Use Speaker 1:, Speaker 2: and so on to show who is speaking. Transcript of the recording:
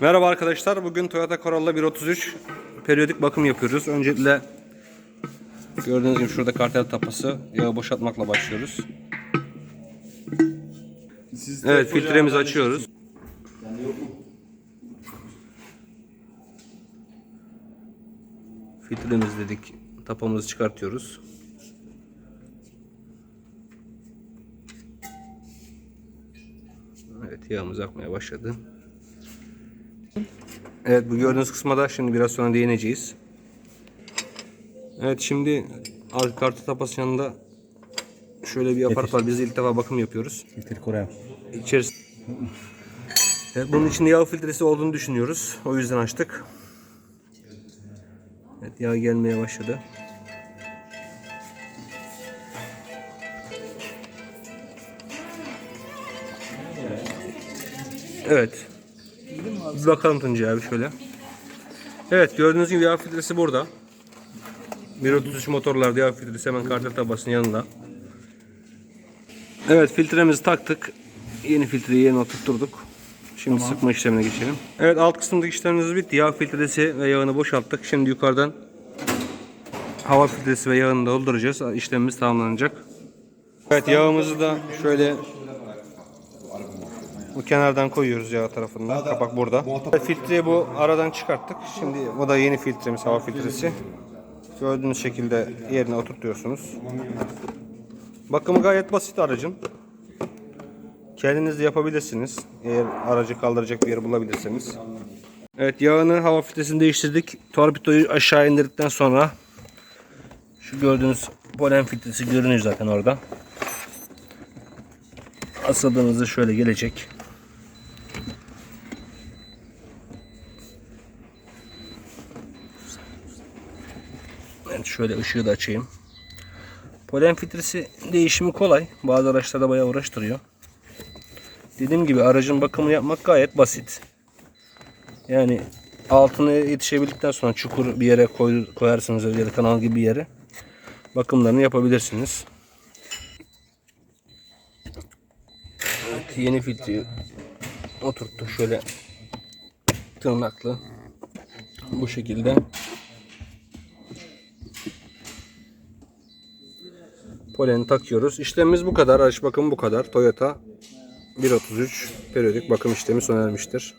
Speaker 1: Merhaba arkadaşlar. Bugün Toyota Corolla 133 periyodik bakım yapıyoruz. Öncelikle gördüğünüz gibi şurada kartel tapası yağı boşaltmakla başlıyoruz.
Speaker 2: Siz de
Speaker 1: Evet filtremizi açıyoruz. Filtremiz dedik. Tapamızı çıkartıyoruz. Evet yağımız akmaya başladı. Evet bu gördüğünüz kısma da şimdi biraz sonra değineceğiz. Evet şimdi arka kartı tapası yanında şöyle bir aparat var. Biz ilk defa bakım yapıyoruz.
Speaker 2: Filtre Kore.
Speaker 1: İçerisi. Evet, bunun içinde yağ filtresi olduğunu düşünüyoruz. O yüzden açtık. Evet yağ gelmeye başladı. Evet. Bir bakalım Tuncay abi şöyle. Evet gördüğünüz gibi yağ filtresi burada. 1.33 motorlarda yağ filtresi hemen kartel tabasının yanında. Evet filtremizi taktık. Yeni filtreyi yerine oturtturduk. Şimdi sıkma işlemine geçelim. Evet alt kısımdaki işlemimiz bitti. Yağ filtresi ve yağını boşalttık. Şimdi yukarıdan hava filtresi ve yağını dolduracağız. İşlemimiz tamamlanacak. Evet yağımızı da şöyle bu kenardan koyuyoruz yağ tarafından. Kapak burada. Filtreyi bu aradan çıkarttık. Şimdi o da yeni filtremiz hava filtresi. Gördüğünüz şekilde yerine oturtuyorsunuz. Bakımı gayet basit aracın. Kendiniz de yapabilirsiniz. Eğer aracı kaldıracak bir yer bulabilirseniz. Evet yağını hava filtresini değiştirdik. Torpidoyu aşağı indirdikten sonra şu gördüğünüz polen filtresi görünüyor zaten orada. Asıldığınızda şöyle gelecek. Evet şöyle ışığı da açayım. Polen filtresi değişimi kolay. Bazı araçlarda bayağı uğraştırıyor. Dediğim gibi aracın bakımını yapmak gayet basit. Yani altını yetişebildikten sonra çukur bir yere koy, koyarsınız ya da kanal gibi bir yere bakımlarını yapabilirsiniz. Evet, yeni filtreyi oturttuk şöyle tırnaklı bu şekilde. Poleni takıyoruz. İşlemimiz bu kadar. Araç bakımı bu kadar. Toyota 1.33 periyodik bakım işlemi sona ermiştir.